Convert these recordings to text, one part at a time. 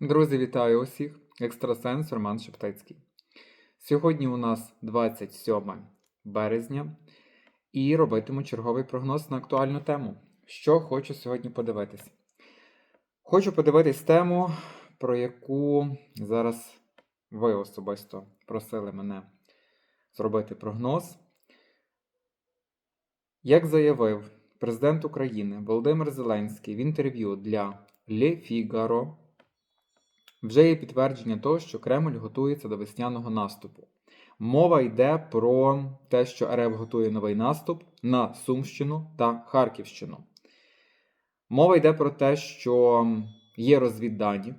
Друзі, вітаю усіх! Екстрасенс Роман Шептицький. Сьогодні у нас 27 березня і робитиму черговий прогноз на актуальну тему. Що хочу сьогодні подивитись? Хочу подивитись тему, про яку зараз ви особисто просили мене зробити прогноз. Як заявив президент України Володимир Зеленський в інтерв'ю для Le Figaro, вже є підтвердження того, що Кремль готується до весняного наступу. Мова йде про те, що РФ готує новий наступ на Сумщину та Харківщину. Мова йде про те, що є розвіддані.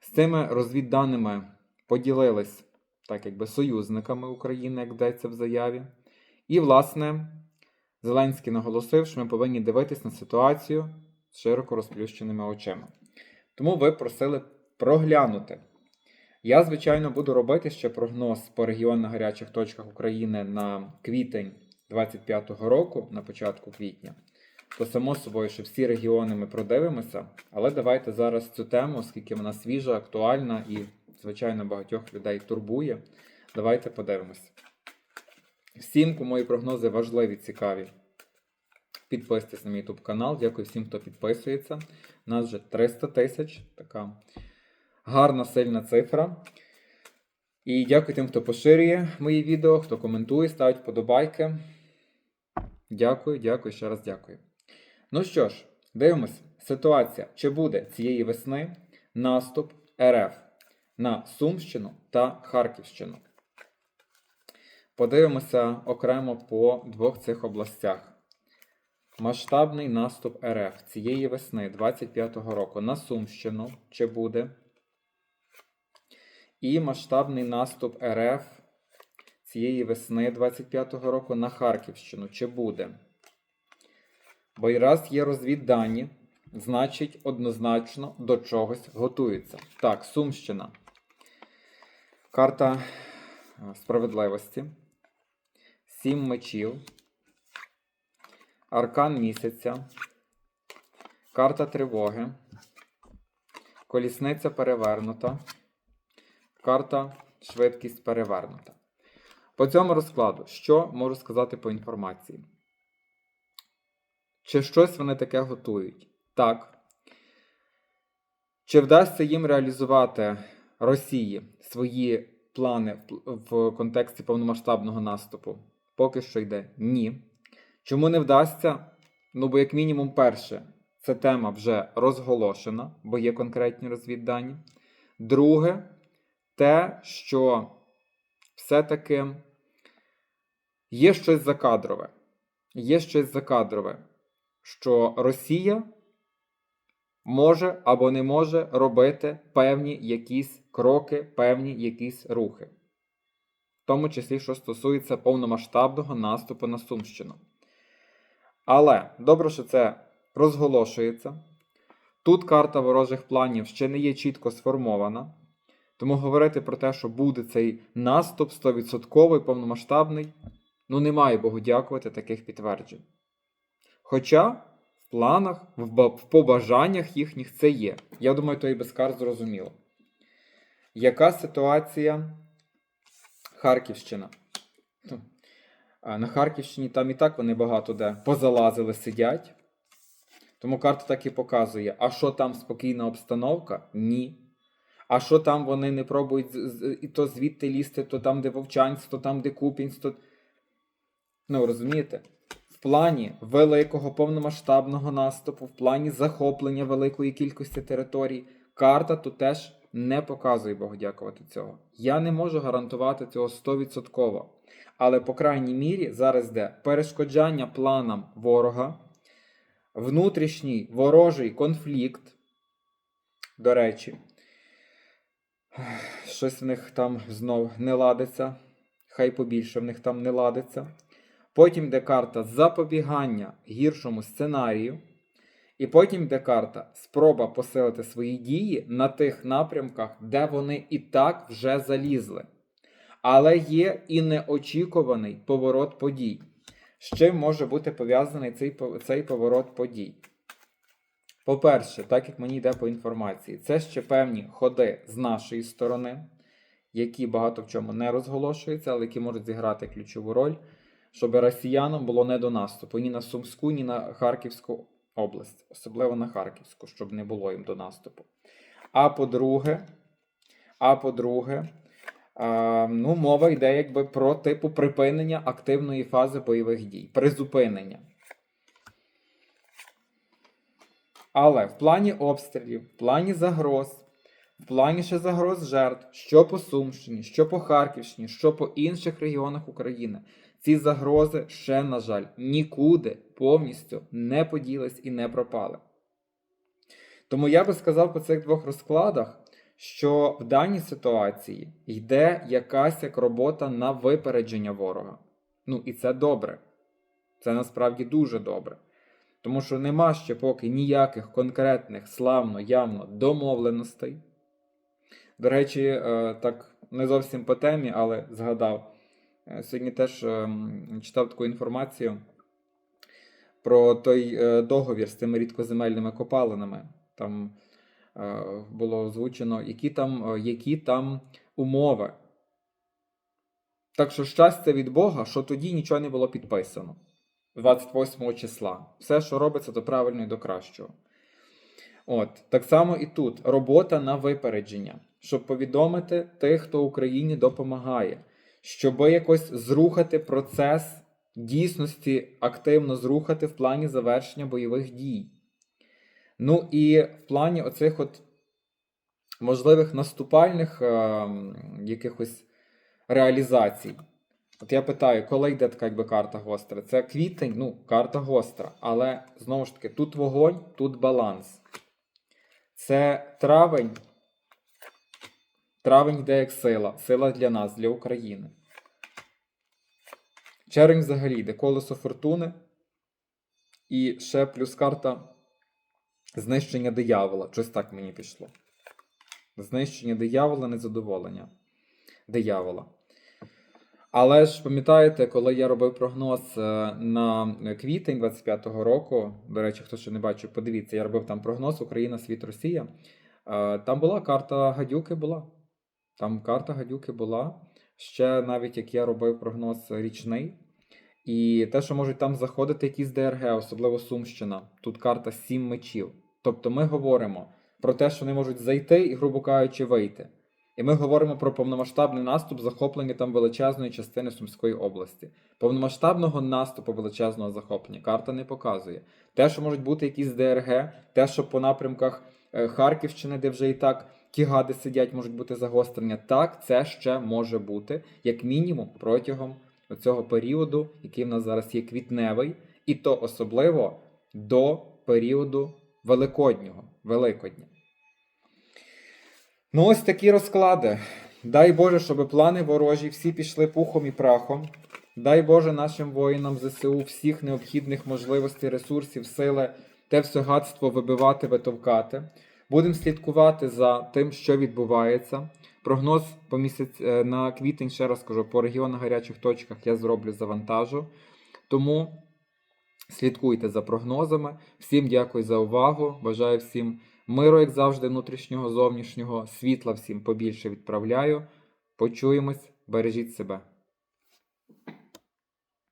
З цими розвідданими поділились так якби союзниками України, як йдеться в заяві. І, власне, Зеленський наголосив, що ми повинні дивитись на ситуацію з широко розплющеними очима. Тому ви просили проглянути. Я, звичайно, буду робити ще прогноз по регіонних гарячих точках України на квітень 25-го року, на початку квітня. То, само собою, що всі регіони ми продивимося, але давайте зараз цю тему, оскільки вона свіжа, актуальна і, звичайно, багатьох людей турбує. Давайте подивимося. Всім, кому мої прогнози важливі, цікаві. Підписуйтесь на мій YouTube канал. Дякую всім, хто підписується. Нас вже 300 тисяч. Така гарна, сильна цифра. І дякую тим, хто поширює мої відео, хто коментує, ставить вподобайки. Дякую, дякую, ще раз дякую. Ну що ж, дивимось. Ситуація. Чи буде цієї весни наступ РФ на Сумщину та Харківщину? Подивимося окремо по двох цих областях. Масштабний наступ РФ цієї весни 25-го року на Сумщину чи буде? І масштабний наступ РФ цієї весни 25-го року на Харківщину чи буде? Бо і раз є розвіддані, значить однозначно до чогось готуються. Так, Сумщина. Карта е, справедливості. Сім мечів. Аркан місяця. Карта тривоги. Колісниця перевернута. Карта швидкість перевернута. По цьому розкладу, що можу сказати по інформації? Чи щось вони таке готують? Так. Чи вдасться їм реалізувати Росії свої плани в контексті повномасштабного наступу? Поки що йде ні. Чому не вдасться? Ну, бо, як мінімум, перше, ця тема вже розголошена, бо є конкретні розвіддані. Друге, те, що все-таки є щось закадрове. Є щось закадрове, що Росія може або не може робити певні якісь кроки, певні якісь рухи. В тому числі, що стосується повномасштабного наступу на Сумщину. Але добре, що це розголошується. Тут карта ворожих планів ще не є чітко сформована. Тому говорити про те, що буде цей наступ 100% повномасштабний, ну немає Богу дякувати таких підтверджень. Хоча в планах, в, побажаннях їхніх це є. Я думаю, то і без карт зрозуміло. Яка ситуація Харківщина? На Харківщині там і так вони багато де позалазили, сидять. Тому карта так і показує. А що там спокійна обстановка? Ні. А що там вони не пробують і то звідти лізти, то там, де Вовчанськ, то там, де Купінськ, то. Ну, розумієте? В плані великого повномасштабного наступу, в плані захоплення великої кількості територій, карта тут теж не показує Богу дякувати цього. Я не можу гарантувати цього 100%. Але, по крайній мірі, зараз йде перешкоджання планам ворога, внутрішній ворожий конфлікт. До речі, щось в них там знов не ладиться. Хай побільше в них там не ладиться. Потім йде карта запобігання гіршому сценарію. І потім йде карта спроба посилити свої дії на тих напрямках, де вони і так вже залізли. Але є і неочікуваний поворот подій. З чим може бути пов'язаний цей, цей поворот подій? По-перше, так як мені йде по інформації, це ще певні ходи з нашої сторони, які багато в чому не розголошуються, але які можуть зіграти ключову роль, щоб росіянам було не до наступу ні на Сумську, ні на Харківську область, особливо на Харківську, щоб не було їм до наступу. А по-друге, а по-друге, ну, мова йде якби про типу припинення активної фази бойових дій, призупинення. Але в плані обстрілів, в плані загроз, в плані ще загроз жертв, що по Сумщині, що по Харківщині, що по інших регіонах України, ці загрози ще, на жаль, нікуди повністю не поділись і не пропали. Тому я би сказав по цих двох розкладах, що в даній ситуації йде якась як робота на випередження ворога. Ну і це добре. Це насправді дуже добре. Тому що нема ще поки ніяких конкретних славно, явно домовленостей. До речі, е, так не зовсім по темі, але згадав. Е, Сьогодні теж ем, читав таку інформацію про той е, договір з тими рідкоземельними копалинами. Там було озвучено, які там, які там умови. Так що щастя від Бога, що тоді нічого не було підписано. 28 числа. Все, що робиться, то правильно і до кращого. От, так само і тут робота на випередження, щоб повідомити тих, хто Україні допомагає, щоб якось зрухати процес дійсності, активно зрухати в плані завершення бойових дій. Ну і в плані оцих от можливих наступальних е, якихось реалізацій. От я питаю, коли йде така якби карта гостра? Це квітень, ну, карта гостра. Але знову ж таки, тут вогонь, тут баланс. Це травень. Травень йде як сила. Сила для нас, для України. Червень взагалі йде колесо фортуни. І ще плюс карта знищення диявола. Щось так мені пішло. Знищення диявола, незадоволення диявола. Але ж пам'ятаєте, коли я робив прогноз е, на квітень 25-го року, до речі, хто ще не бачив, подивіться, я робив там прогноз Україна, світ, Росія. Е, Там була карта гадюки була. Там карта гадюки була. Ще навіть як я робив прогноз річний. І те, що можуть там заходити якісь ДРГ, особливо Сумщина. Тут карта сім мечів. Тобто ми говоримо про те, що вони можуть зайти і, грубо кажучи, вийти. І ми говоримо про повномасштабний наступ, захоплення там величезної частини Сумської області. Повномасштабного наступу величезного захоплення карта не показує. Те, що можуть бути якісь ДРГ, те, що по напрямках е, Харківщини, де вже і так ті гади сидять, можуть бути загострення. Так, це ще може бути, як мінімум, протягом цього періоду, який в нас зараз є квітневий, і то особливо до періоду Великоднього, Великодня. Ну, ось такі розклади. Дай Боже, щоб плани ворожі всі пішли пухом і прахом. Дай Боже нашим воїнам ЗСУ всіх необхідних можливостей, ресурсів, сили, те все гадство вибивати, витовкати. Будемо слідкувати за тим, що відбувається. Прогноз по місяць е, на квітень, ще раз кажу, по регіонах гарячих точках я зроблю завантажу. Тому слідкуйте за прогнозами. Всім дякую за увагу. Бажаю всім миру, як завжди, внутрішнього, зовнішнього, світла всім побільше відправляю. Почуємось, бережіть себе.